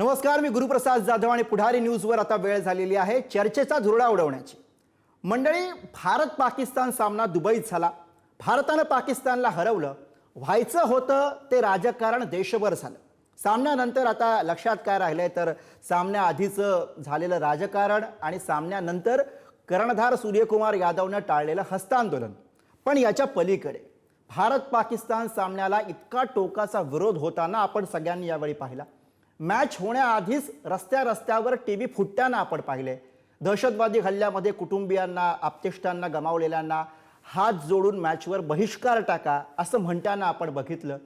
नमस्कार मी गुरुप्रसाद जाधव आणि पुढारी न्यूजवर आता वेळ झालेली आहे. चर्चेचा झुरडा उडवण्याची. मंडळी भारत पाकिस्तान सामना दुबईत झाला. भारतानं पाकिस्तानला हरवलं. व्हायचं होतं ते राजकारण देशभर झालं. सामन्यानंतर आता लक्षात काय राहिलंय तर सामन्याआधीचं झालेलं राजकारण आणि सामन्यानंतर कर्णधार सूर्यकुमार यादवनं टाळलेलं हस्तांदोलन. पण याच्या पलीकडे भारत पाकिस्तान सामन्याला इतका टोकाचा विरोध होताना आपण सगळ्यांनी यावेळी पाहिला. मॅच होण्याआधीच रस्त्या रस्त्यावर टी व्ही फुटताना आपण पाहिले. दहशतवादी हल्ल्यामध्ये कुटुंबियांना आप्तेष्टांना गमावलेल्यांना हात जोडून मॅचवर बहिष्कार टाका असं म्हणताना आपण बघितलं.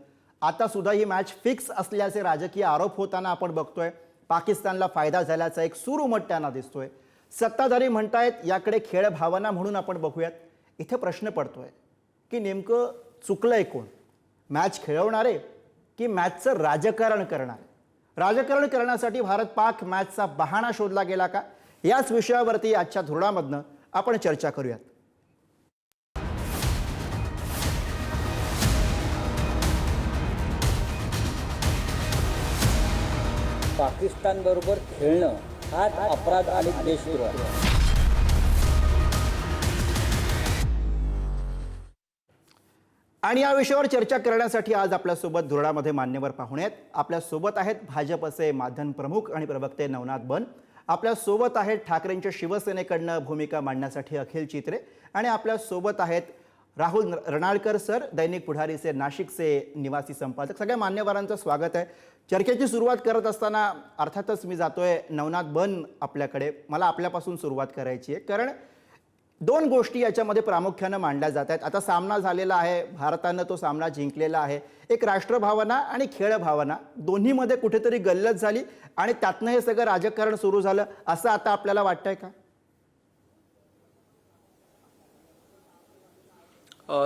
आता सुद्धा ही मॅच फिक्स असल्याचे राजकीय आरोप होताना आपण बघतोय. पाकिस्तानला फायदा झाल्याचा एक सूर उमटताना दिसतोय. सत्ताधारी म्हणतायत याकडे खेळ भावना म्हणून आपण बघूयात. इथे प्रश्न पडतोय की नेमकं चुकलंय कोण? मॅच खेळवणारे की मॅचचं राजकारण करणारे? राजकारण करण्यासाठी भारत पाक मॅचचा बहाणा शोधला गेला का? याच विषयावरती आजच्या धोरणामधनं आपण चर्चा करूयात. पाकिस्तानबरोबर खेळणं हाच अपराध आणि देशद्रोह आणि या विषयावर चर्चा करण्यासाठी आज आपल्यासोबत धोरणामध्ये मान्यवर पाहुणे आहेत. आपल्यासोबत आहेत भाजपचे माध्यम प्रमुख आणि प्रवक्ते नवनाथ बन. आपल्यासोबत आहेत ठाकरेंच्या शिवसेनेकडनं भूमिका मांडण्यासाठी अखिल चित्रे. आणि आपल्यासोबत आहेत राहुल रणाळकर सर दैनिक पुढारीचे नाशिकचे निवासी संपादक. सगळ्या मान्यवरांचं स्वागत आहे. चर्चेची सुरुवात करत असताना अर्थातच मी जातोय नवनाथ बन आपल्याकडे. मला आपल्यापासून सुरुवात करायची आहे. कारण दोन गोष्टी याच्यामध्ये प्रामुख्यानं मांडल्या जात आहेत. आता सामना झालेला आहे. भारतानं तो सामना जिंकलेला आहे. एक राष्ट्रभावना आणि खेळ भावना दोन्हीमध्ये कुठेतरी गल्लत झाली आणि त्यातनं हे सगळं राजकारण सुरू झालं. असं आता आपल्याला वाटतंय का?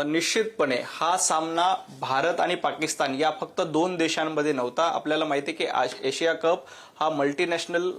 निश्चितपणे हा सामना भारत आणि पाकिस्तान या फक्त दोन देशांमध्ये नव्हता. आपल्याला माहिती आहे की आश- एशिया कप हा मल्टीनॅशनल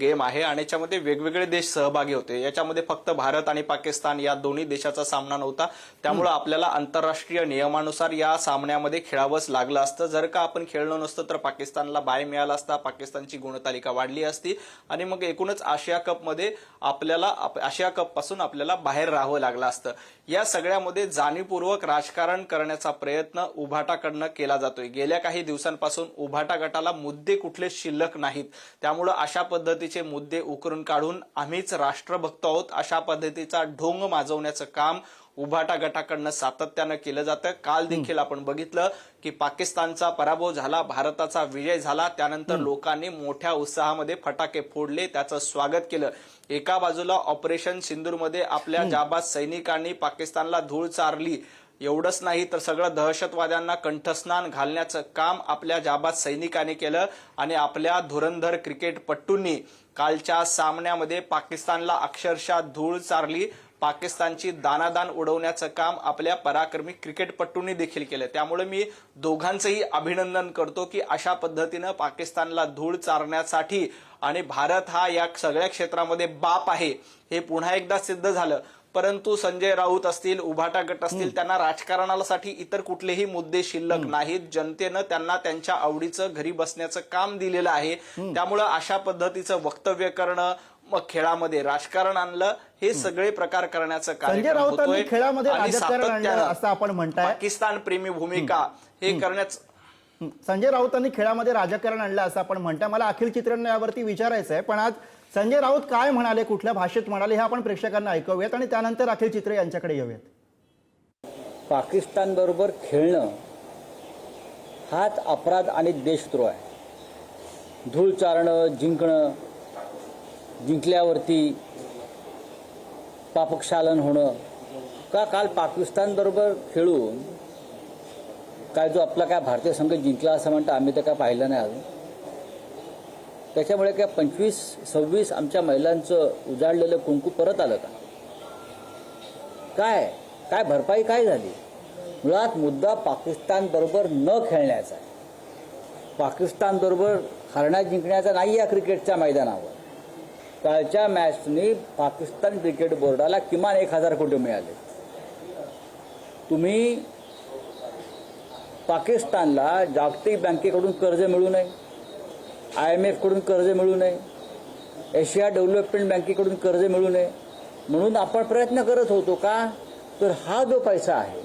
गेम आहे आणि याच्यामध्ये वेगवेगळे देश सहभागी होते. याच्यामध्ये फक्त भारत आणि पाकिस्तान या दोन्ही देशाचा सामना नव्हता. त्यामुळे आपल्याला आंतरराष्ट्रीय नियमानुसार या सामन्यामध्ये खेळावंच लागलं असतं. जर का आपण खेळलो नसतं तर पाकिस्तानला बाय मिळाला असता पाकिस्तानची गुणतालिका वाढली असती आणि मग एकूणच आशिया कपमध्ये आपल्याला आप- आशिया कपपासून आपल्याला बाहेर राहावं लागलं असतं. या सगळ्यामध्ये जाणीवपूर्वक राजकारण करण्याचा प्रयत्न उभाटाकडनं केला जातोय. गेल्या काही दिवसांपासून उभाटा गटाला मुद्दे कुठले शिल्लक नाहीत. त्यामुळं अशा पद्धतीचे मुद्दे उकरून काढून आम्हीच राष्ट्रभक्त आहोत अशा पद्धतीचा ढोंग माजवण्याचं काम उभाटा गटाकडनं सातत्यानं केलं जातं. काल देखील आपण बघितलं की पाकिस्तानचा पराभव झाला भारताचा विजय झाला त्यानंतर लोकांनी मोठ्या उत्साहामध्ये फटाके फोडले त्याचं स्वागत केलं. एका बाजूला ऑपरेशन सिंदूरमध्ये आपल्या जाबाज सैनिकांनी पाकिस्तानला धूळ चारली. एवढंच नाही तर सगळं दहशतवाद्यांना कंठस्नान घालण्याचं काम आपल्या जाबाज सैनिकांनी केलं आणि आपल्या धुरंधर क्रिकेटपट्टूंनी कालच्या सामन्यामध्ये पाकिस्तानला अक्षरशः धूळ चारली. पाकिस्तानची दानादान उडवण्याचं काम आपल्या पराक्रमी क्रिकेटपट्टूंनी देखील केलं. त्यामुळे मी दोघांचंही अभिनंदन करतो की अशा पद्धतीनं पाकिस्तानला धूळ चारण्यासाठी आणि भारत हा या सगळ्या क्षेत्रामध्ये बाप आहे हे पुन्हा एकदा सिद्ध झालं. परंतु संजय राऊत असतील उभाटा गट असतील त्यांना राजकारणासाठी इतर कुठलेही मुद्दे शिल्लक नाहीत. जनतेनं त्यांना त्यांच्या आवडीचं घरी बसण्याचं काम दिलेलं आहे. त्यामुळं अशा पद्धतीचं वक्तव्य करणं मग खेळामध्ये राजकारण आणलं हे सगळे प्रकार करण्याचं संजय कार्यक्रम राऊतांनी खेळामध्ये राजकारण आणलं असं आपण म्हणताय. पाकिस्तान प्रेमी भूमिका हे करण्याचं संजय राऊतांनी खेळामध्ये राजकारण आणलं असं आपण म्हणताय. मला अखिल चित्रांना यावरती विचारायचं आहे पण आज संजय राऊत काय म्हणाले कुठल्या भाषेत म्हणाले हे आपण प्रेक्षकांना ऐकूयात आणि त्यानंतर अखिल चित्रे यांच्याकडे येऊयात. पाकिस्तानबरोबर खेळणं हाच अपराध आणि देशद्रोह आहे. धूळ चारणं जिंकणं जिंकल्यावरती पापक्षालन होणं. का काल पाकिस्तानबरोबर खेळून काय जो आपला काय भारतीय संघ जिंकला असं म्हणतं आम्ही तर काय पाहिलं नाही अजून. त्याच्यामुळे काय पंचवीस सव्वीस आमच्या महिलांचं उजाडलेलं कुंकू परत आलं का? काय? काय भरपाई काय झाली? मुळात मुद्दा पाकिस्तान बरोबर न खेळण्याचा आहे. पाकिस्तान बरोबर हरण्या जिंकण्याचा नाही या क्रिकेटच्या मैदानावर. कालच्या मॅचनी पाकिस्तान क्रिकेट बोर्डाला किमान एक हजार कोटी मिळाले. तुम्ही पाकिस्तानला जागतिक बँकेकडून कर्ज मिळू नये आय एम एफकडून कर्ज मिळू नये एशिया डेव्हलपमेंट बँकेकडून कर्ज मिळू नये म्हणून आपण प्रयत्न करत होतो का? तर हा जो पैसा आहे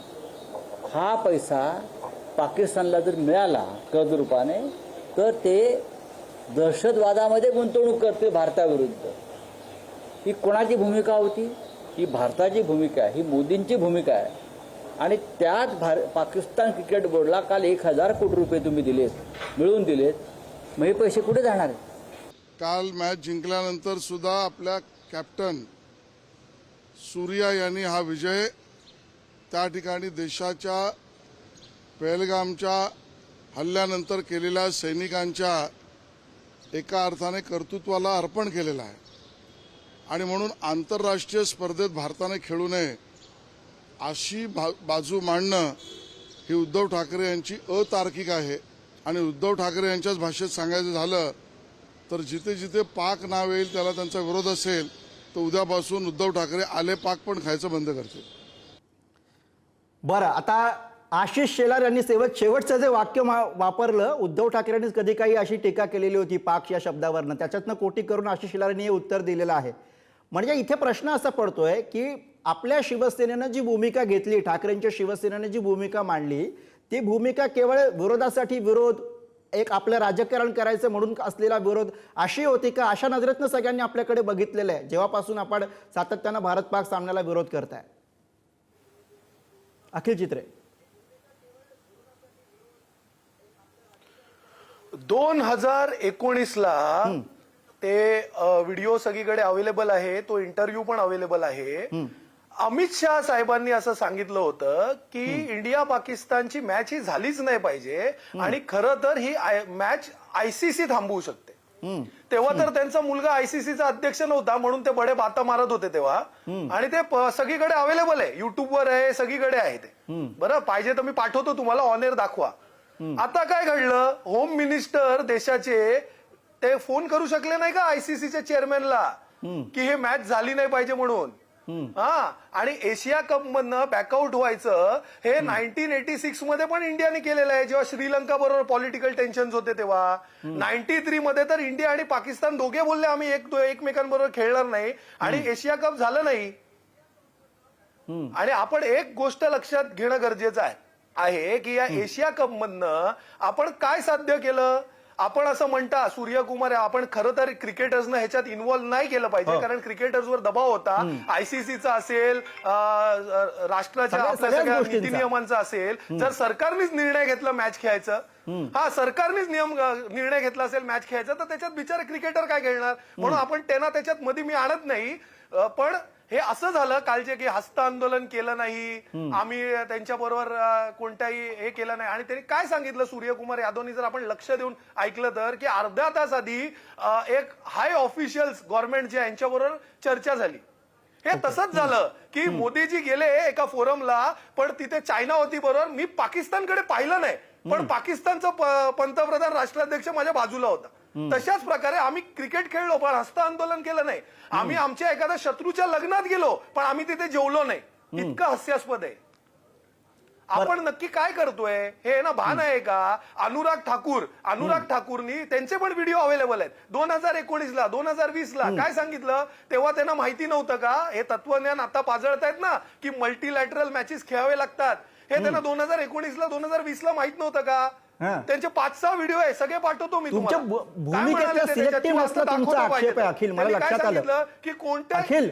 हा पैसा पाकिस्तानला जर मिळाला कर्जरूपाने तर ते दहशतवादामध्ये गुंतवणूक करते भारताविरुद्ध. ही कोणाची भूमिका होती? ही भारताची भूमिका आहे ही मोदींची भूमिका आहे. आणि त्यात भार पाकिस्तान क्रिकेट बोर्डला काल एक हजार कोटी रुपये तुम्ही दिलेत मिळवून दिलेत. मग हे पैसे कुठे जाणार आहेत? काल मॅच जिंकल्यानंतर सुद्धा आपल्या कॅप्टन सूर्या यांनी हा विजय त्या ठिकाणी देशाच्या पहलगामच्या हल्ल्यानंतर केलेल्या सैनिकांच्या एका अर्थाने कर्तृत्वाला अर्पण केलेला आहे. आणि म्हणून आंतरराष्ट्रीय स्पर्धेत भारताने खेळू नये अशी भा बाजू मांडणं ही उद्धव ठाकरे यांची अतार्किक आहे. आणि उद्धव ठाकरे यांच्याच भाषेत सांगायचं झालं तर जिथे जिथे पाक नाव येईल त्याला त्यांचा विरोध असेल तर उद्यापासून उद्धव ठाकरे आले पाक पण खायचं बंद करतील. बरं आता आशिष शेलार यांनी शेवट शेवटचं जे वाक्य मा- वापरलं उद्धव ठाकरेंनी कधी काही अशी टीका केलेली होती पाक या शब्दावरनं. त्याच्यातनं कोटी करून आशिष शेलार यांनी हे उत्तर दिलेलं आहे. म्हणजे इथे प्रश्न असा पडतोय की आपल्या शिवसेनेनं जी भूमिका घेतली ठाकरेंच्या शिवसेनेनं जी भूमिका मांडली ती भूमिका केवळ विरोधासाठी विरोध एक आपलं राजकारण करायचं म्हणून असलेला विरोध अशी होती का? अशा नजरेतनं सगळ्यांनी आपल्याकडे बघितलेलं आहे. जेव्हापासून आपण सातत्यानं भारत पाक सामन्याला विरोध करताय. अखिल चित्रे. दोन हजार एकोणीसला ते व्हिडिओ सगळीकडे अवेलेबल आहे तो इंटरव्ह्यू पण अवेलेबल आहे. अमित शहा साहेबांनी असं सांगितलं होतं की इंडिया पाकिस्तानची मॅच ही झालीच नाही पाहिजे आणि खरं तर ही मॅच आयसीसी थांबवू शकते. तेव्हा तर त्यांचा मुलगा आयसीसीचा अध्यक्ष नव्हता म्हणून ते बडे बाता मारत होते तेव्हा. आणि ते सगळीकडे अवेलेबल आहे. युट्यूबवर आहे सगळीकडे आहे ते. बरं पाहिजे तर मी पाठवतो तुम्हाला ऑनेर दाखवा. आता काय घडलं? होम मिनिस्टर देशाचे ते फोन करू शकले नाही का आयसीसीच्या चेअरमॅनला की हे मॅच झाली नाही पाहिजे म्हणून. हा? आणि एशिया कप मधनं बॅकआउट व्हायचं हे नाईन्टीन एटी सिक्समध्ये पण इंडियाने केलेलं आहे. जेव्हा श्रीलंका बरोबर पॉलिटिकल टेन्शन होते तेव्हा. नाईन्टी थ्री मध्ये तर इंडिया आणि पाकिस्तान दोघे बोलले आम्ही एक एकमेकांबरोबर खेळणार नाही. आणि एशिया कप झालं नाही. आणि आपण एक गोष्ट लक्षात घेणं गरजेचं आहे. आहे की या एशिया कप मधनं आपण काय साध्य केलं? आपण असं म्हणता सूर्यकुमार आपण खरं तर क्रिकेटर्सनं ह्याच्यात इन्व्हॉल्व्ह नाही केलं पाहिजे. कारण क्रिकेटर्सवर दबाव होता. आयसीसीचा असेल राष्ट्राच्या आपल्या सगळ्या. नीती नियमांचा असेल जर सरकारनेच निर्णय घेतला मॅच खेळायचं. हा सरकारनेच नियम निर्णय घेतला असेल मॅच खेळायचा तर त्याच्यात बिचारे क्रिकेटर काय खेळणार? म्हणून आपण त्यांना त्याच्यात मध्ये मी आणत नाही पण हे असं झालं कालचे की हस्त आंदोलन केलं नाही आम्ही त्यांच्या बरोबर कोणत्याही हे केलं नाही. आणि त्यांनी काय सांगितलं सूर्यकुमार यादवनी जर आपण लक्ष देऊन ऐकलं तर की अर्ध्या तास आधी एक हाय ऑफिशियल्स गव्हर्नमेंट जे आहे, यांच्याबरोबर चर्चा झाली. हे तसंच झालं की मोदीजी गेले एका फोरमला पण तिथे चायना होती बरोबर मी पाकिस्तानकडे पाहिलं नाही. पण पाकिस्तानचं पंतप्रधान राष्ट्राध्यक्ष माझ्या बाजूला होता. तशाच प्रकारे आम्ही क्रिकेट खेळलो पण हस्त आंदोलन केलं नाही. आम्ही आमच्या एखाद्या शत्रूच्या लग्नात गेलो पण आम्ही तिथे जेवलो नाही. इतकं हास्यास्पद आहे. आपण नक्की काय करतोय? हे ना भान आहे का? अनुराग ठाकूर अनुराग ठाकूरनी त्यांचे पण व्हिडिओ अवेलेबल आहेत. दोन हजार एकोणीस ला दोन हजार वीस ला काय सांगितलं? तेव्हा त्यांना माहिती नव्हतं का? हे तत्वज्ञान आता पाजळतायत ना की मल्टीलॅटरल मॅचेस खेळावे लागतात. हे त्यांना दोन हजार एकोणीस ला दोन हजार वीस ला माहीत नव्हतं हा. त्यांचे पाच सहा व्हिडिओ आहे सगळे पाठवतो मी तुमच्या तुम्हाला. भू- काय भूमिकेतलं म्हणाले ते त्याच्यात? selective किंवा नसलं दाखवतो तुमचा पाहिजे आहे. अखिल. मला त्यांनी काय लक्षात आलं. सांगितलं की कोणत्या अखिल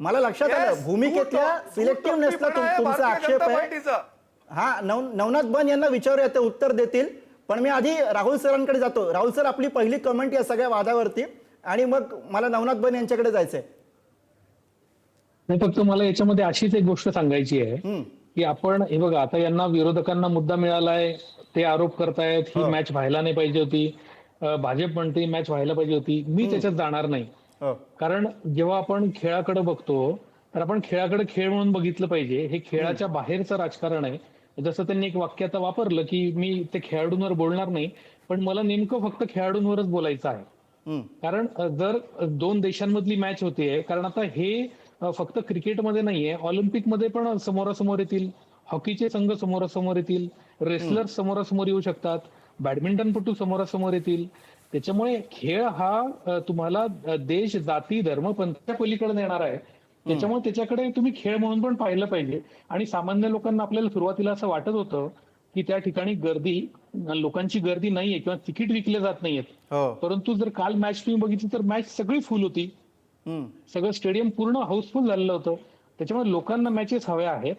मला लक्षात आलं Yes, भूमिकेतल्या तो- सिलेक्टिव्ह नसलं आहे तुम- तुमचा भारतीय आक्षेप जनता आहे पार्टीचा. हा नव नवनाथ बन यांना विचारूया ते उत्तर देतील पण मी आधी राहुल सरांकडे जातो राहुल सर आपली पहिली कमेंट या सगळ्या वादावरती आणि मग मला नवनाथ बन यांच्याकडे जायचंय नाही फक्त मला याच्यामध्ये अशीच एक गोष्ट सांगायची आहे की आपण हे बघा आता यांना विरोधकांना मुद्दा मिळालाय ते आरोप करतायत ही. मॅच व्हायला नाही पाहिजे होती. अं, भाजप म्हणते मॅच व्हायला पाहिजे होती. मी त्याच्यात जाणार नाही. हो. कारण जेव्हा आपण खेळाकडे बघतो तर आपण खेळाकडे खेळ म्हणून बघितलं पाहिजे. हे खेळाच्या बाहेरचं राजकारण आहे. जसं त्यांनी एक वाक्य आता वापरलं की मी ते खेळाडूंवर बोलणार नाही पण मला नेमकं फक्त खेळाडूंवरच बोलायचं आहे. हम्म. कारण अ, जर अ, दोन देशांमधली मॅच होतीये कारण आता हे फक्त क्रिकेटमध्ये नाहीये. ऑलिम्पिकमध्ये पण समोरासमोर येतील. हॉकीचे संघ समोरासमोर येतील. रेसलर्स समोरासमोर येऊ शकतात. बॅडमिंटनपटू समोरासमोर येतील. त्याच्यामुळे खेळ हा तुम्हाला देश जाती धर्म पंथाच्या पलीकडे नेणार आहे. त्याच्यामुळे त्याच्याकडे तुम्ही खेळ म्हणून पण पाहिलं पाहिजे. आणि सामान्य लोकांना आपल्याला सुरुवातीला असं वाटत होतं की त्या ठिकाणी गर्दी लोकांची गर्दी नाहीये किंवा तिकीट विकले जात नाहीयेत. हो. परंतु जर काल मॅच तुम्ही बघितली तर मॅच सगळी फुल होती. सगळं स्टेडियम पूर्ण हाऊसफुल झालेलं होतं. त्याच्यामुळे लोकांना मॅचेस हव्या आहेत.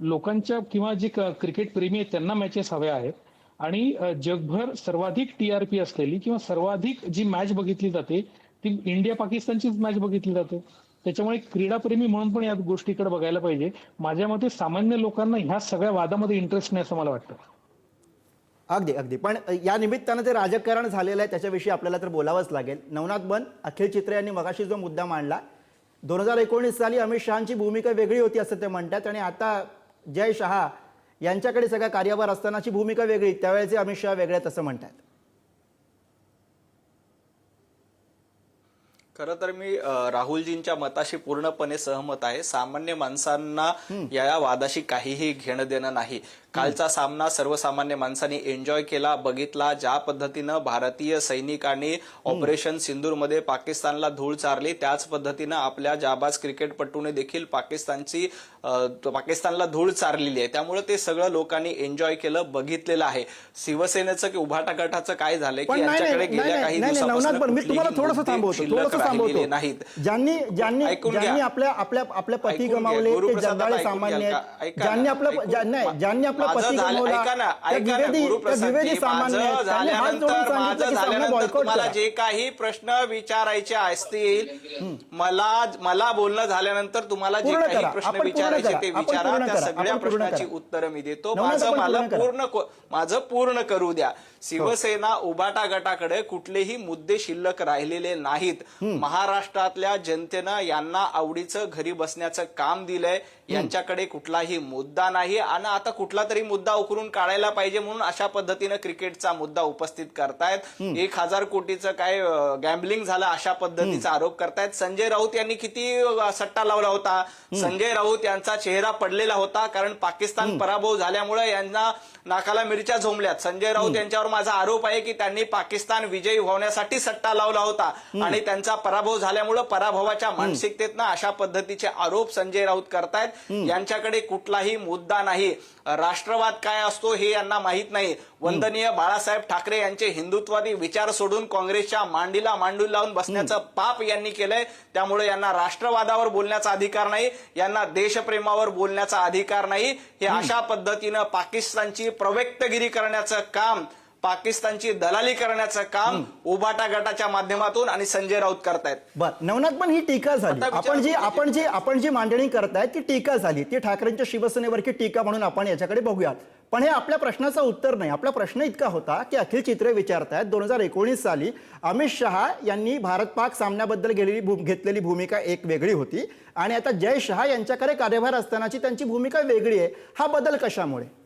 लोकांच्या किंवा जे क्रिकेट प्रेमी आहेत त्यांना मॅचेस हव्या आहेत. आणि जगभर सर्वाधिक टीआरपी असलेली किंवा सर्वाधिक जी मॅच बघितली जाते ती इंडिया पाकिस्तानचीच मॅच बघितली जाते. त्याच्यामुळे क्रीडाप्रेमी म्हणून पण या गोष्टीकडे बघायला पाहिजे. माझ्या मते सामान्य लोकांना ह्या सगळ्या वादामध्ये इंटरेस्ट नाही असं मला वाटतं. अगदी अगदी. पण या निमित्तानं जे राजकारण झालेलं आहे त्याच्याविषयी आपल्याला तर बोलावंच लागेल. नवनाथ बन अखिल चित्रे यांनी मगाशी जो मुद्दा मांडला दोन हजार एकोणीस साली अमित शहाची भूमिका वेगळी होती असं ते म्हणतात आणि आता जय शहा यांच्याकडे सगळ्या कार्यभार असतानाची भूमिका वेगळी त्यावेळेचे अमित शहा वेगळ्यात आहेत असं म्हणतात. खरं तर मी राहुलजींच्या मताशी पूर्णपणे सहमत आहे. सामान्य माणसांना या या वादाशी काहीही घेणं देणं नाही. कालचा सामना सर्वसामान्य माणसांनी एन्जॉय केला बघितला ज्या पद्धतीनं भारतीय सैनिकांनी ऑपरेशन सिंदूरमध्ये पाकिस्तानला धूळ चारली त्याच पद्धतीनं आपल्या जाबाज क्रिकेटपटूने देखील पाकिस्तानची पाकिस्तानला धूळ चारलेली आहे. त्यामुळे ते सगळं लोकांनी एन्जॉय केलं बघितलेलं आहे. शिवसेनेचं की उभाटा गटाचं काय झालंय की यांच्याकडे गेल्या काही दिवसापासून थांबवतो नाहीत ज्यांनी ज्यांनी. ज्यांनी आपल्या आपल्या आपल्या पती. गमावले ते ऐकून सामान्य. आहेत. ज्यांनी आपलं ज्यांनी आपला पती गमावला द्विवेदी सामान्य त्यांनी हात जोडून सांगितलं बॉयकॉट करा जे काही प्रश्न विचारायचे असतील मला मला बोलणं झाल्यानंतर तुम्हाला जे काही. प्रश्न विचारायचे. ते विचारा त्या. सगळ्या प्रश्नाची. उत्तरं मी देतो माझं मला पूर्ण माझं पूर्ण करू द्या शिवसेना उबाटा गटाकडे कुठलेही मुद्दे शिल्लक राहिलेले नाहीत. महाराष्ट्रातल्या जनतेनं यांना आवडीचं घरी बसण्याचं काम दिलंय. यांच्याकडे कुठलाही मुद्दा नाही आणि आता कुठला तरी मुद्दा उकरून काढायला पाहिजे म्हणून अशा पद्धतीनं क्रिकेटचा मुद्दा उपस्थित करतायत. एक हजार कोटीचं काय गॅम्बलिंग झालं अशा पद्धतीचा आरोप करतायत. संजय राऊत यांनी किती सट्टा लावला होता? संजय राऊत यांचा चेहरा पडलेला होता कारण पाकिस्तान पराभव झाल्यामुळे यांना नाकाला मिरच्या झोंबल्यात. संजय राऊत यांच्यावर माझा आरोप आहे की त्यांनी पाकिस्तान विजयी होण्यासाठी सट्टा लावला होता आणि त्यांचा पराभव झाल्यामुळे पराभवाच्या मानसिकतेतनं अशा पद्धतीचे आरोप संजय राऊत करतायत. यांच्याकडे कुठलाही मुद्दा नाही. राष्ट्रवाद काय असतो हे यांना माहीत नाही. वंदनीय बाळासाहेब ठाकरे यांचे हिंदुत्वादी विचार सोडून काँग्रेसच्या मांडीला मांडून लावून बसण्याचं पाप यांनी केलंय. त्यामुळे यांना राष्ट्रवादावर बोलण्याचा अधिकार नाही. यांना देशप्रेमावर बोलण्याचा अधिकार नाही. हे अशा पद्धतीनं पाकिस्तानची प्रव्यक्तगिरी करण्याचं काम पाकिस्तानची दलाली करण्याचं काम उभाटा गटाच्या माध्यमातून आणि संजय राऊत करतायत. बर नवनाथ पण ही टीका झाली. आता विचार आपण जी करू आपण जी आपण जी मांडणी करतायत ती टीका झाली. ती ठाकरेंच्या शिवसेनेवरची टीका म्हणून आपण याच्याकडे बघूयात. पण हे आपल्या प्रश्नाचं उत्तर नाही. आपला प्रश्न इतका होता की अखिल चित्रे विचारतायत दोन हजार एकोणीस साली अमित शहा यांनी भारत पाक सामन्याबद्दल गेलेली भू- घेतलेली भूमिका एक वेगळी होती. आणि आता जय शहा यांच्याकडे कार्यभार असतानाची त्यांची भूमिका वेगळी आहे. हा बदल कशामुळे?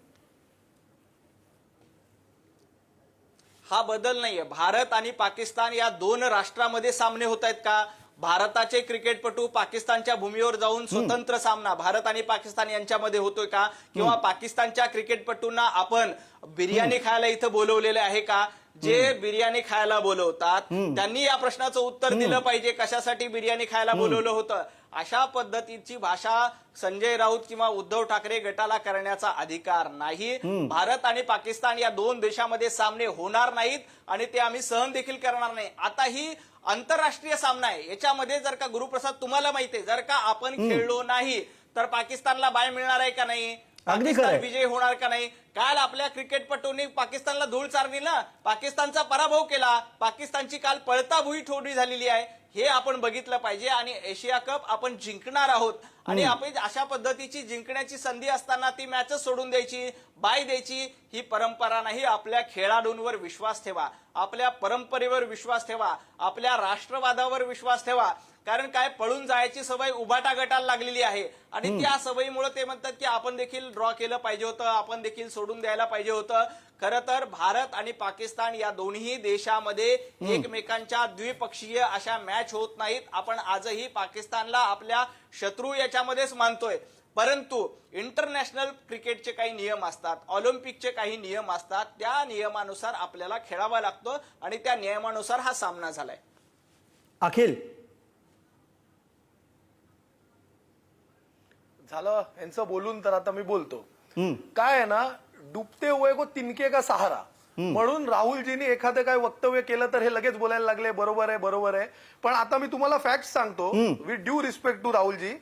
हा बदल नाहीये. भारत आणि पाकिस्तान या दोन राष्ट्रामध्ये सामने होत आहेत का? भारताचे क्रिकेटपटू पाकिस्तानच्या भूमीवर जाऊन स्वतंत्र सामना भारत आणि पाकिस्तान यांच्यामध्ये होतोय का? किंवा पाकिस्तानच्या क्रिकेटपटूंना आपण बिर्याणी खायला इथं बोलवलेले आहे का? जे बिर्याणी खायला बोलवतात त्यांनी या प्रश्नाचं उत्तर दिलं पाहिजे कशासाठी बिर्याणी खायला बोलवलं होतं? अशा पद्धतीची भाषा संजय राऊत किंवा उद्धव ठाकरे गटाला करण्याचा अधिकार नाही. भारत आणि पाकिस्तान या दोन देशामध्ये सामने होणार नाहीत आणि ते आम्ही सहन देखील करणार नाही. आता ही आंतरराष्ट्रीय सामना आहे. याच्यामध्ये जर का गुरुप्रसाद तुम्हाला माहिती आहे जर का आपण खेळलो नाही तर पाकिस्तानला बाय मिळणार आहे का नाही? पाकिस्तान. विजय होणार का नाही? काल आपल्या क्रिकेटपटूंनी पाकिस्तानला धूळ चारली ना? पाकिस्तानचा पराभव केला. पाकिस्तानची काल पळता भुई ठोडी झालेली आहे. हे आपण बघितलं पाहिजे आणि एशिया कप आपण जिंकणार आहोत. आणि आपण अशा पद्धतीची जिंकण्याची संधी असताना ती मॅचच सोडून द्यायची बाय द्यायची. ही परंपरा नाही आपल्या खेळाडूंवर विश्वास ठेवा. आपल्या परंपरेवर विश्वास ठेवा. आपल्या राष्ट्रवादावर विश्वास ठेवा. कारण काय पळून जायची सवय उभाटा गटाला लागलेली आहे. आणि त्या सवयीमुळे ते म्हणतात की आपण देखील ड्रॉ केलं पाहिजे होतं आपण देखील सोडून द्यायला पाहिजे होतं. खरं तर भारत आणि पाकिस्तान या दोन्ही देशामध्ये एकमेकांच्या द्विपक्षीय अशा मॅच होत नाहीत. आपण आजही पाकिस्तानला आपल्या शत्रू याच्यामध्येच मानतोय. परंतु इंटरनॅशनल क्रिकेटचे काही नियम असतात ऑलिम्पिकचे काही नियम असतात त्या नियमानुसार आपल्याला खेळावा लागतो आणि त्या नियमानुसार हा सामना झालाय. अखिल झालं यांचं बोलून तर आता मी बोलतो. काय आहे ना डुबते हुए को तिनके का सहारा. म्हणून राहुलजींनी एखादं काय वक्तव्य केलं तर हे लगेच बोलायला लागले बरोबर आहे बरोबर आहे. पण आता मी तुम्हाला फॅक्ट सांगतो विथ ड्यू रिस्पेक्ट टू राहुलजी.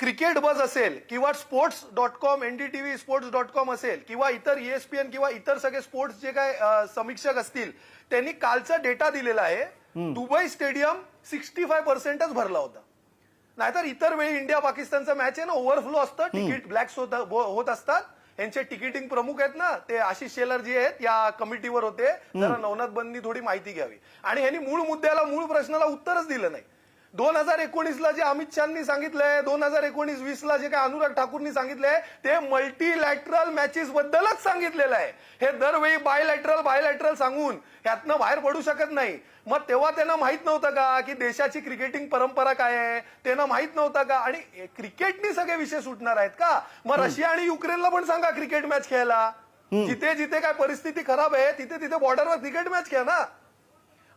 क्रिकेट बज असेल किंवा sports dot com NDTV sports dot com असेल किंवा इतर E ईएसपीएन किंवा इतर सगळे स्पोर्ट्स जे काय समीक्षक असतील त्यांनी कालचा डेटा दिलेला आहे. दुबई स्टेडियम सिक्स्टी फाय पर्सेंटच भरला होता. नाहीतर इतर वेळी इंडिया पाकिस्तानचा मॅच आहे ना ओव्हरफ्लो असतं. तिकीट ब्लॅक्स होत होत असतात. यांचे तिकीटिंग प्रमुख आहेत ना ते आशिष शेलर जे आहेत या कमिटीवर होते. जरा नवनाथ बंदनी थोडी माहिती घ्यावी. आणि यांनी मूळ मुद्द्याला मूळ प्रश्नाला उत्तरच दिलं नाही. दोन हजार एकोणीसला जे अमित शहानी सांगितलंय दोन हजार एकोणीस वीस ला जे काय अनुराग ठाकूरनी सांगितलंय ते मल्टीलॅटरल मॅचेस बद्दलच सांगितलेलं आहे. हे दरवेळी बायलॅटरल बायलॅटरल सांगून ह्यातनं बाहेर पडू शकत नाही. मग तेव्हा त्यांना माहीत नव्हतं का की देशाची क्रिकेटिंग परंपरा काय आहे? त्यांना माहीत नव्हतं का? आणि क्रिकेटनी सगळे विषय सुटणार आहेत का? मग रशिया आणि युक्रेनला पण सांगा क्रिकेट मॅच खेळायला. जिथे जिथे काय परिस्थिती खराब आहे तिथे तिथे बॉर्डरवर क्रिकेट मॅच खेळा ना.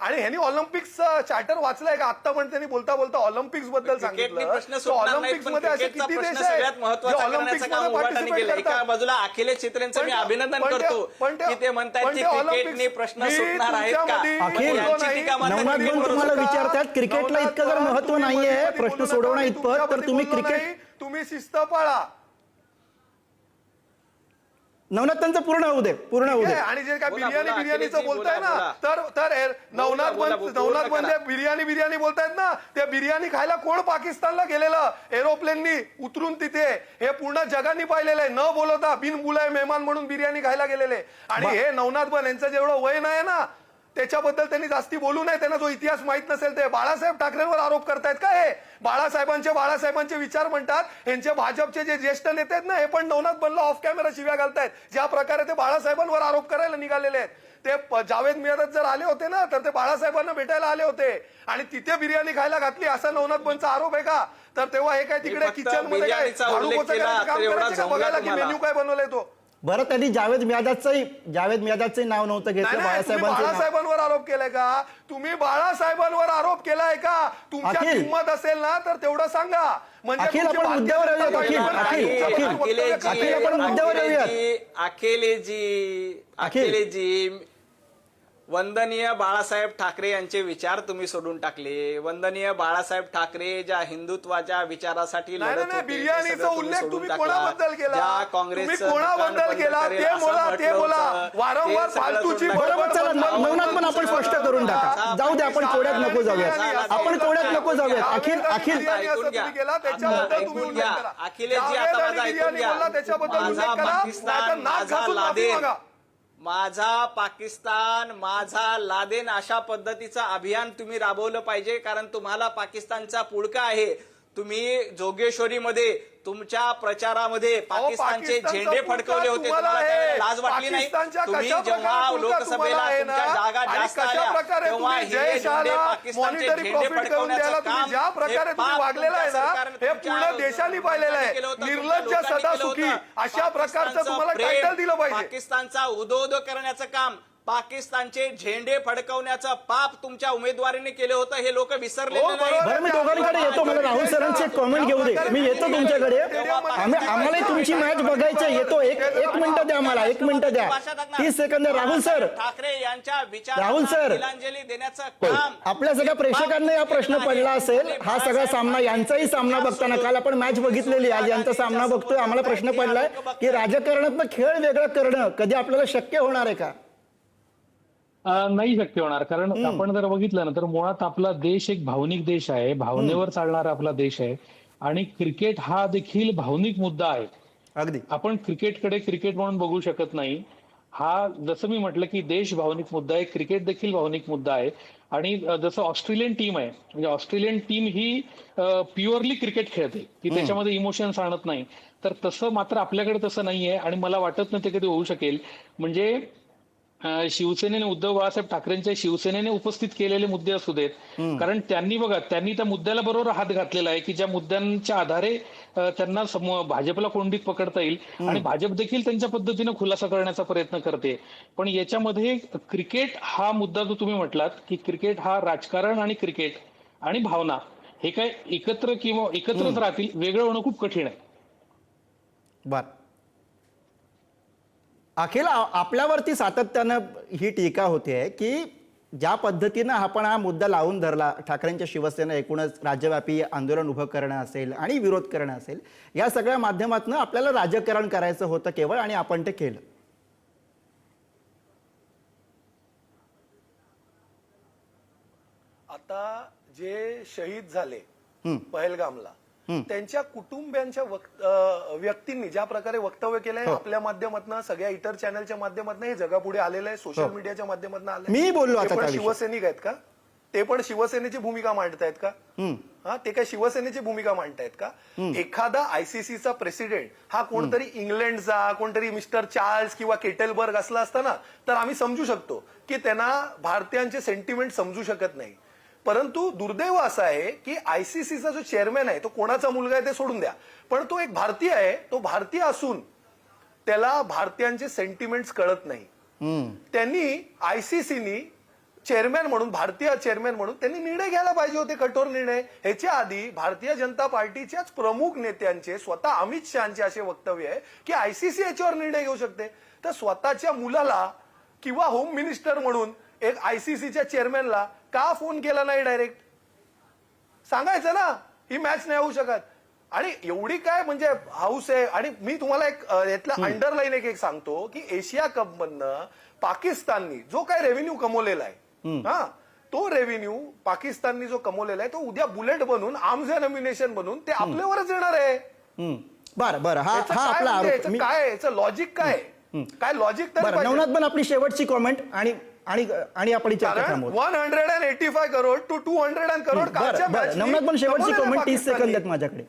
आणि ह्यांनी ऑलिम्पिक्स चार्टर वाचलंय का? आता पण त्यांनी बोलता बोलता ऑलिम्पिक्सबद्दल क्रिकेटनी सांगितलं. ऑलिम्पिक्समध्ये असे किती देश आहेत सगळ्यात जे महत्त्वाचा ऑलिम्पिक्समध्ये एका करतात. बाजूला अखिलेश चित्रेंचं मी अभिनंदन करतो पण ते- की ते म्हणतायत पण की ते क्रिकेटने प्रश्न सुटणार आहेत तुम्हाला. विचारतात, क्रिकेटला इतकं जर तुम्ही नाहीये, प्रश्न सोडवणं इतपत, तर तुम्ही क्रिकेट-. तुम्ही शिस्त पाळा नवनाथ त्यांचं पूर्ण होऊ दे पूर्ण होऊ दे? आणि जे काय बिर्याणी बिर्याणीचं बोलताय बोला, ना तर तर नवनाथ नवनाथ बंद बिर्याणी बिर्याणी बोलतायत ना त्या बिर्याणी खायला कोण पाकिस्तानला गेलेलं? एरोप्लेननी उतरून तिथे हे पूर्ण जगाने पाहिलेलं आहे. न बोलवता बिन बुलाय मेहमान म्हणून बिर्याणी खायला गेलेले. आणि हे नवनाथ बन यांचं जेवढं वय नाही ना त्याच्याबद्दल त्यांनी जास्ती बोलू नये. त्यांना जो इतिहास माहीत नसेल ते बाळासाहेब ठाकरेंवर आरोप करतायत का हे? बाळासाहेबांचे बाळासाहेबांचे विचार म्हणतात यांचे भाजपचे जे ज्येष्ठ नेते आहेत ना हे पण नवनाथ बनला ऑफ कॅमेरा शिव्या घालतायत. ज्या प्रकारे ते बाळासाहेबांवर आरोप करायला निघालेले आहेत. ते जावेद मियादत जर आले होते ना तर ते बाळासाहेबांना भेटायला आले होते. आणि तिथे बिर्याणी खायला घातली असा नवनाथ बनचा आरोप आहे का? तर तेव्हा हे काय तिकडे किचनमध्ये काय बघायला की. मेन्यू काय बनवलाय तो. बरं त्यांनी जावेद मियादाचंही जावेद मियादाचंही नाव नव्हतं घेतलं नाही, तुम्ही बाळासाहेबांचं नाव. बाळासाहेबांवर आरोप केलाय का तुम्ही बाळासाहेबांवर आरोप केलाय का तुमच्या अखिल. किंमत असेल ना तर तेवढं सांगा म्हणजे अखिल, तुमची आपण मुद्द्यावर जनता येऊयात, पार्टी अखिल, पण अखिल, तुमच्या अखिल. वक्तव्य काय अखिल, आहे? आपण मुद्द्यावर येऊयात. अखिलेजी अखिल. अखिलेजी वंदनीय बाळासाहेब ठाकरे यांचे विचार तुम्ही सोडून टाकले वंदनीय बाळासाहेब ठाकरे ज्या हिंदुत्वाच्या विचारासाठी लढत बिर्याणीचा उल्लेख तुम्ही. कोणाबद्दल केला ज्या काँग्रेसचं कोणाबद्दल केला ते बोला ते बोला. वारंवार फालतूची बरोबर टाकलं. चला न- नवनाथ पण आपण स्पष्ट करून टाका जाऊ दे आपण कोड्यात नको जाऊयात आपण कोड्यात नको जाऊयात अखिल अखिल ऐकून घ्या. अखिलेशजी, आता माझं ऐकून घ्या. माझा पाकिस्तान, लादेन. माझा पाकिस्तान माझा लादेन अशा पद्धतीचं अभियान तुम्ही राबवलं पाहिजे कारण तुम्हाला पाकिस्तानचा पुळका आहे. तुम्ही जोगेश्वरीमध्ये तुमच्या प्रचारामध्ये पाकिस्तानचे झेंडे फडकवले होते लाज वाटली नाही तुम्ही जेव्हा लोकसभेला? तुमच्या जागा जास्त आल्या तेव्हा तुम्ही हे झेंडे पाकिस्तानचे झेंडे फडकवण्याचं तुम्ही काम ज्या प्रकारे तुम्ही वागलेलं आहे ना हे पूर्ण देशाने पाहिलेलं आहे निर्लज्ज लोकांनी सदा केलं सुखी होतं. अशा प्रकारचं तुम्हाला टायटल दिलं पाहिजे पाकिस्तानचा उदोदो करण्याचं काम पाकिस्तानचे झेंडे फडकवण्याचं पाप तुमच्या उमेदवारीने केलं होतं हे लोक विसरलेले हो, नाही बरोबर. बरं मी दोघांकडे येतो मला राहुल सरांची एक कॉमेंट घेऊ दे. मी येतो तुमच्याकडे. आम्ही आम्हालाही तुमची मॅच बघायची आहे. येतो एक एक मिनिट द्या मला एक मिनिट द्या. तीस सेकंद. राहुल सर. ठाकरे यांच्या राहुल सर. तिलांजली देण्याचं काम आपल्या सगळ्या प्रेक्षकांना या प्रश्न पडला असेल. हा सगळा सामना यांचाही सामना बघताना काल आपण मॅच बघितलेली आज यांचा सामना बघतोय. आम्हाला प्रश्न पडलाय की राजकारणातनं खेळ वेगळं करणं कधी आपल्याला शक्य होणार आहे का? नाही शक्य होणार. कारण आपण जर बघितलं ना तर मुळात आपला देश एक भावनिक देश आहे. भावनेवर चालणारा आपला देश आहे. आणि क्रिकेट हा देखील भावनिक मुद्दा आहे. अगदी. आपण क्रिकेटकडे क्रिकेट म्हणून बघू शकत नाही. हा जसं मी म्हटलं की देश भावनिक मुद्दा आहे क्रिकेट देखील भावनिक मुद्दा आहे. आणि जसं ऑस्ट्रेलियन टीम आहे म्हणजे ऑस्ट्रेलियन टीम ही प्युअरली क्रिकेट खेळते की त्याच्यामध्ये इमोशन्स आणत नाही. तर तसं मात्र आपल्याकडे तसं नाहीये. आणि मला वाटत नाही ते कधी होऊ शकेल. म्हणजे अं, शिवसेनेने उद्धव बाळासाहेब ठाकरेंच्या शिवसेनेने उपस्थित केलेले मुद्दे असू देत. कारण त्यांनी बघा त्यांनी त्या मुद्द्याला बरोबर हात घातलेला आहे की ज्या मुद्द्यांच्या आधारे अं, त्यांना समो- भाजपला कोंडीत पकडता येईल आणि भाजप देखील त्यांच्या पद्धतीनं खुलासा करण्याचा प्रयत्न करते. पण याच्यामध्ये क्रिकेट हा मुद्दा जो तुम्ही म्हटलात की क्रिकेट हा राजकारण आणि क्रिकेट आणि भावना हे काय एकत्र किंवा एकत्रच राहतील वेगळं होणं खूप कठीण आहे. बर. अखिल आपल्यावरती सातत्यानं ही टीका होते की ज्या पद्धतीनं आपण हा मुद्दा लावून धरला ठाकरेंच्या शिवसेना एकूणच राज्यव्यापी आंदोलन उभं करणं असेल आणि विरोध करणं असेल या सगळ्या माध्यमातून आपल्याला राजकारण करायचं होतं केवळ आणि आपण ते केलं आता जे शहीद झाले. पहलगामला त्यांच्या कुटुंबियांच्या व्यक्तींनी ज्या प्रकारे वक्तव्य केलंय हो. आपल्या माध्यमातून सगळ्या इतर चॅनलच्या माध्यमातून हे जगापुढे आलेलं आहे सोशल मीडियाच्या माध्यमातून आलंय हो. मी बोललो पण. शिवसैनिक आहेत का? ते पण शिवसेनेची भूमिका मांडतायत का? हा ते काय शिवसेनेची भूमिका मांडतायत का? एखादा आयसीसीचा प्रेसिडेंट हा कोणतरी इंग्लंडचा कोणतरी मिस्टर चार्ल्स किंवा केटेलबर्ग असला असता ना तर आम्ही समजू शकतो की त्यांना भारतीयांचे सेंटिमेंट समजू शकत नाही. परंतु दुर्दैव असं आहे की आयसीसीचा जो चेअरमॅन आहे तो कोणाचा मुलगा आहे ते सोडून द्या. पण तो एक भारतीय आहे तो भारतीय असून त्याला भारतीयांचे सेंटिमेंट्स कळत नाही. त्यांनी आयसीसीनी चेअरमॅन म्हणून भारतीय चेअरमॅन म्हणून त्यांनी निर्णय घ्यायला पाहिजे होते कठोर निर्णय. ह्याच्या आधी भारतीय जनता पार्टीच्याच प्रमुख नेत्यांचे स्वतः अमित शहाचे असे वक्तव्य आहे की आयसीसी याच्यावर निर्णय घेऊ शकते. तर स्वतःच्या मुलाला किंवा होम मिनिस्टर म्हणून एक आयसीसीच्या चेअरमॅनला का फोन केला नाही डायरेक्ट? सांगायचं ना ही मॅच नाही होऊ शकत. आणि एवढी काय म्हणजे हाऊस आहे. आणि मी तुम्हाला एक यातला अंडरलाईन एक एक सांगतो की एशिया कप मधनं पाकिस्ताननी जो काय रेव्हेन्यू कमवलेला आहे हा तो रेव्हेन्यू पाकिस्ताननी जो कमवलेला आहे तो उद्या बुलेट बनून आर्म्स नॉमिनेशन बनून ते आपल्यावरच येणार आहे. बरं बरं. हा हा काय आपला म्हणजे याचं मी काय याचं लॉजिक काय काय लॉजिक तरी. नवनाथ पण आपली शेवटची कॉमेंट आणि आणि आणि आपण चर्चा कारण थांबवू one hundred and eighty five crore two two hundred and crore कालच्या बरं. बरं matchनी नवनाथ पण शेवटची कॉमेंट तीस सेकंद पाकिस्ताननी. आहेत माझ्याकडे.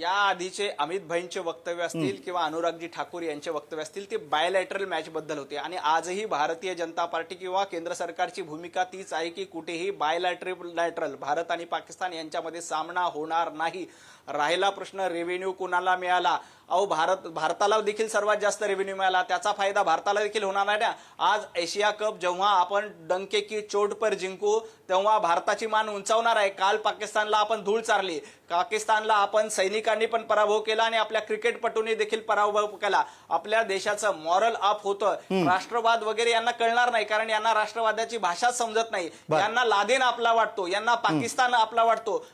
या आधीचे अमित भाईंचे वक्तव्य असतील किंवा अनुरागजी ठाकूर यांचे वक्तव्य असतील ते बायलॅटरल मॅच बद्दल होते. आणि आजही भारतीय जनता पार्टी किंवा केंद्र सरकारची भूमिका तीच आहे की कुठेही बायलॅटरल लॅटरल भारत आणि पाकिस्तान यांच्यामध्ये सामना होणार नाही. राहिला प्रश्न रेव्हेन्यू कुणाला मिळाला? अहो भारत भारताला देखील सर्वात जास्त रेव्हेन्यू मिळाला. त्याचा फायदा भारताला देखील होणार नाही ना? आज एशिया कप जेव्हा आपण डंके की चोट पर जिंकू तेव्हा भारताची मान उंचावणार आहे. काल पाकिस्तानला आपण धूळ चारली. पाकिस्तानला आपण सैनिकांनी पण पराभव केला आणि आपल्या क्रिकेटपटूंनी देखील पराभव केला. आपल्या देशाचं मॉरल अप होतं. राष्ट्रवाद वगैरे यांना कळणार नाही कारण यांना राष्ट्रवादाची भाषाच समजत नाही. यांना लादेन आपला वाटतो. यांना पाकिस्तान आपला वाटतो.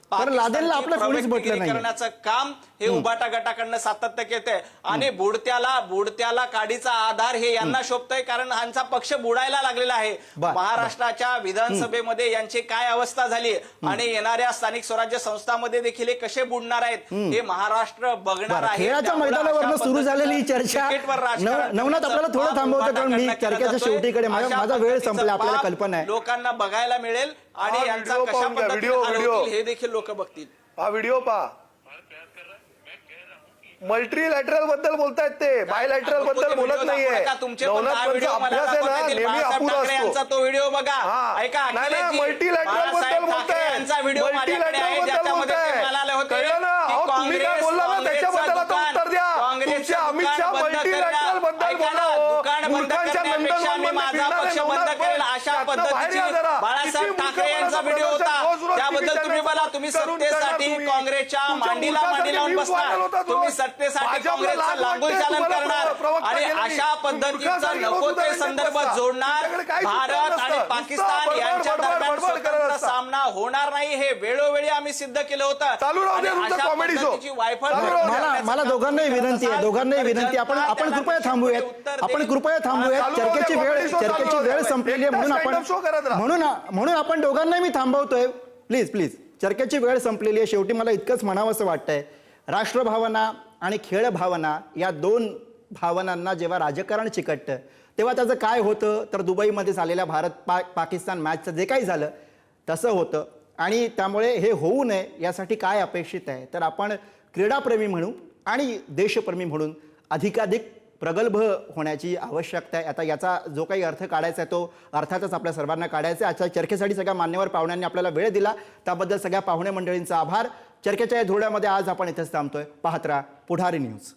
करण्याचं काम हे उबाटा गटाकडनं सातत्य येते आणि बुडत्याला बुडत्याला काडीचा आधार हे यांना शोभतय कारण यांचा पक्ष बुडायला लागलेला आहे. महाराष्ट्राच्या विधानसभेमध्ये यांची काय अवस्था झाली? आणि येणाऱ्या स्थानिक स्वराज्य संस्थांमध्ये देखील हे कसे बुडणार आहेत? हे महाराष्ट्र बघणार आहे. खेळाच्या अशा सुरू झालेली चर्चा. नवनाथ आपल्याला थोडं थांबवतो कारण मी उभाटा चर्चेच्या. शेवटीकडे माझा वेळ संपला आपल्याला कल्पना आहे. लोकांना बघायला मिळेल आणि यांचा व्हिडिओ कशा हे देखील लोक बघतील. हा व्हिडिओ पहा. मल्टीलॅटरलबद्दल बोलतायत ते बायलॅटरलबद्दल बोलत नाहीये मला अभ्यास आहे ना. नेहमी अपुरा असतो तो व्हिडिओ बघा. ऐका नाही, multilateral बाळासाहेबबद्दल बोलताय. आहे बद्दल बोलताय. कळलं ना? अहो, तुम्ही काय बोलला ना, त्याच्याबद्दल आता उत्तर द्या. तुमच्या अमित शहा करण्या- बद्दल ना, बोला मूर्खांच्या नंदनवनमध्ये फिरणारे नवनाथ बाहेर या जरा. TV तुम्ही करून सत्तेसाठी तुम्ही. काँग्रेसच्या तुमच्या मांडीला मांडी लावून बसणार होतात तुम्ही रोज. सत्तेसाठी भाजपला काँग्रेसचं लाज वाटते, चालन तुम्हाला करणार प्रवक्ता आणि केलं अशा. पद्धतीचा रोज नको ते उदाहरण देत संदर्भ बसता. जोडणार तुमच्याकडे काहीच उत्तर भारत आणि नसतं. पाकिस्तान यांच्या बडबड, दरम्यान बडबड करत स्वतंत्र असता. सामना होणार नाही हे वेळोवेळी आम्ही सिद्ध केलं होतं चालू राहू दे आणि तुमचा अशा comedy show. पद्धतीची वायफळ चालू राहू दे. मला मला दोघांनाही विनंती आहे दोघांनाही विनंती आपण आपण कृपया थांबूयात आपण. कृपया थांबूयात चर्चेची वेळ चर्चेची. वेळ संपलेली आहे म्हणून आपण. म्हणून म्हणून आपण दोघांनाही मी थांबवतोय प्लीज प्लीज चर्चेची वेळ संपलेली आहे. शेवटी मला इतकंच म्हणावं असं वाटतंय. राष्ट्रभावना आणि खेळ भावना या दोन भावनांना जेव्हा राजकारण चिकटतं तेव्हा त्याचं काय होतं? तर दुबईमध्ये झालेल्या भारत पा पाकिस्तान मॅचचं जे काही झालं तसं होतं. आणि त्यामुळे हे होऊ नये यासाठी काय अपेक्षित आहे? तर आपण क्रीडाप्रेमी म्हणून आणि देशप्रेमी म्हणून अधिकाधिक प्रगल्भ होण्याची आवश्यकता आहे. आता याचा जो काही अर्थ काढायचा आहे तो अर्थातच आपल्या सर्वांना काढायचा आहे. आजच्या चर्चेसाठी सगळ्या मान्यवर पाहुण्यांनी आपल्याला वेळ दिला. त्याबद्दल सगळ्या पाहुणे मंडळींचा आभार. चर्चेच्या या धुळ्यामध्ये आज आपण इथेच थांबतोय. पाहत्रा पुढारी न्यूज.